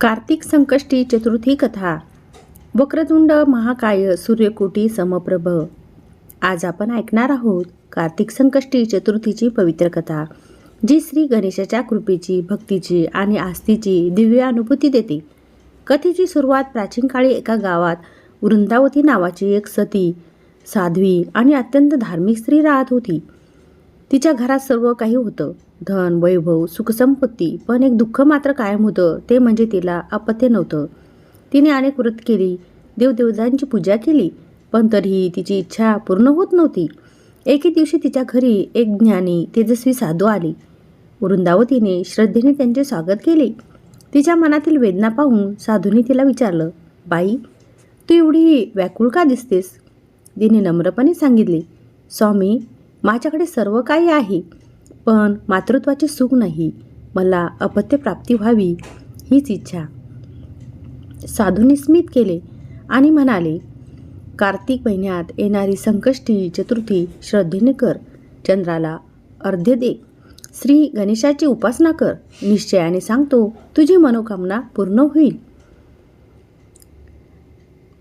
कार्तिक संकष्टी चतुर्थी कथा. वक्रतुंड महाकाय सूर्यकोटी समप्रभ. आज आपण ऐकणार आहोत कार्तिक संकष्टी चतुर्थीची पवित्र कथा जी श्री गणेशाच्या कृपेची भक्तीची आणि आस्तीची दिव्य अनुभूती देते. कथेची सुरुवात प्राचीन काळी एका गावात वृंदावती नावाची एक सती साध्वी आणि अत्यंत धार्मिक स्त्री राहत होती. तिच्या घरात सर्व काही होतं. धन वैभव सुखसंपत्ती पण एक दुःख मात्र कायम होतं. ते म्हणजे तिला अपत्य नव्हतं. तिने अनेक व्रत केली देवदेवतांची पूजा केली पण तरीही तिची इच्छा पूर्ण होत नव्हती. एके दिवशी तिच्या घरी एक ज्ञानी तेजस्वी साधू आली. वृंदावतीने श्रद्धेने त्यांचे स्वागत केले. तिच्या मनातील वेदना पाहून साधूने तिला विचारलं बाई तू एवढी व्याकुळ का दिसतेस? तिने नम्रपणे सांगितले स्वामी माझ्याकडे सर्व काही आहे पण मातृत्वाचे सुख नाही. मला अपत्यप्राप्ती व्हावी हीच इच्छा. साधूंनी स्मित केले आणि म्हणाले कार्तिक महिन्यात येणारी संकष्टी चतुर्थी श्रद्धेने कर. चंद्राला अर्ध्य दे. श्री गणेशाची उपासना कर. निश्चयाने सांगतो तुझी मनोकामना पूर्ण होईल.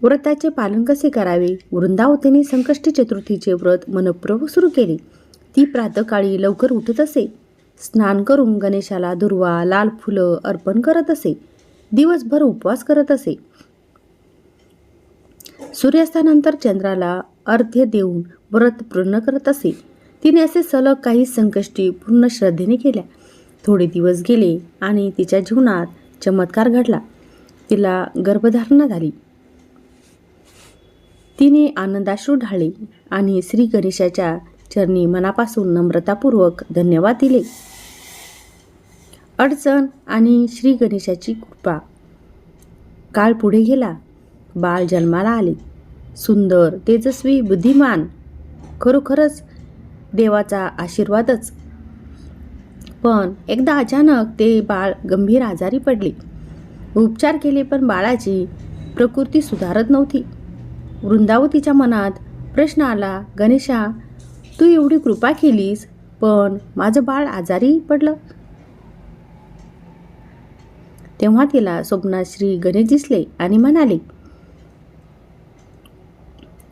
व्रताचे पालन कसे करावे? वृंदावतीने संकष्टी चतुर्थीचे व्रत मनपूर्वक सुरू केले. ती प्रातकाळी लवकर उठत असे. स्नान करून गणेशाला दुर्वा लाल फुलं अर्पण करत असे. दिवसभर उपवास करत असे. सूर्यास्तानंतर चंद्राला अर्ध्य देऊन व्रत पूर्ण करत असे. तिने असे सलग काही संकष्टी पूर्ण श्रद्धेने केल्या. थोडे दिवस गेले आणि तिच्या जीवनात चमत्कार घडला. तिला गर्भधारणा झाली. तिने आनंदाश्रू ढाळले आणि श्री गणेशाच्या चरणी मनापासून नम्रतापूर्वक धन्यवाद दिले. अडचण आणि श्री गणेशाची कृपा. काळ पुढे गेला. बाळ जन्माला आले. सुंदर तेजस्वी बुद्धिमान खरोखरच देवाचा आशीर्वादच. पण एकदा अचानक ते बाळ गंभीर आजारी पडले. उपचार केले पण बाळाची प्रकृती सुधारत नव्हती. वृंदावतीच्या मनात प्रश्न आला गणेशा तू एवढी कृपा केलीस पण माझं बाळ आजारी पडलं. तेव्हा तिला स्वप्नात श्री गणेश दिसले आणि म्हणाले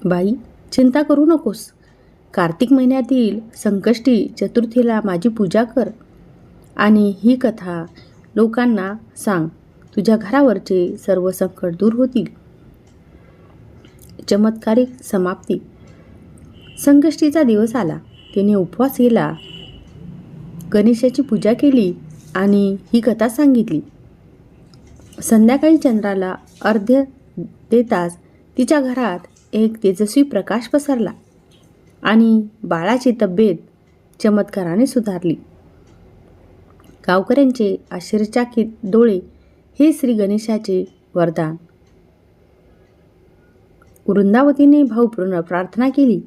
बाई चिंता करू नकोस. कार्तिक महिन्यातील संकष्टी चतुर्थीला माझी पूजा कर आणि ही कथा लोकांना सांग. तुझ्या घरावरचे सर्व संकट दूर होतील. चमत्कारिक समाप्ती. संकष्टीचा दिवस आला. तिने उपवास केला. गणेशाची पूजा केली आणि ही कथा सांगितली. संध्याकाळी चंद्राला अर्ध्य देताच तिच्या घरात एक तेजस्वी प्रकाश पसरला आणि बाळाची तब्येत चमत्काराने सुधारली. गावकऱ्यांचे आश्चर्यचकित डोळे हे श्री गणेशाचे वरदान. वृंदावतीने भावपूर्ण प्रार्थना केली.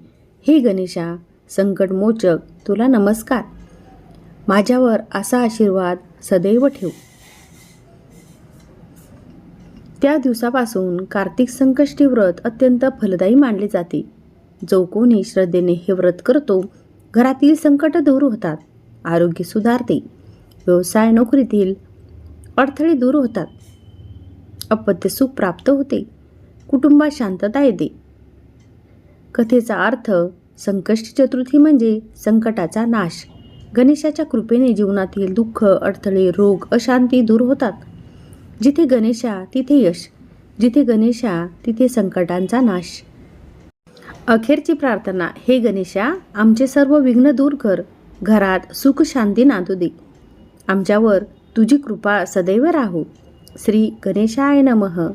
हे गणेशा संकटमोचक तुला नमस्कार. माझ्यावर असा आशीर्वाद सदैव ठेव. त्या दिवसापासून कार्तिक संकष्टी व्रत अत्यंत फलदायी मानले जाते. जो कोणी श्रद्धेने हे व्रत करतो घरातील संकट दूर होतात आरोग्य सुधारते व्यवसाय नोकरीतील अडथळे दूर होतात अपत्य सुख प्राप्त होते. कुटुंबात शांतता येते. कथेचा अर्थ संकष्टी चतुर्थी म्हणजे संकटाचा नाश. गणेशाच्या कृपेने जीवनातील दुःख अडथळे रोग अशांती दूर होतात. जिथे गणेशा तिथे यश. जिथे गणेशा तिथे संकटांचा नाश. अखेरची प्रार्थना हे गणेशा आमचे सर्व विघ्न दूर कर. घरात सुख शांती नांदू दे. आमच्यावर तुझी कृपा सदैव राहू. श्री गणेशाय नमः.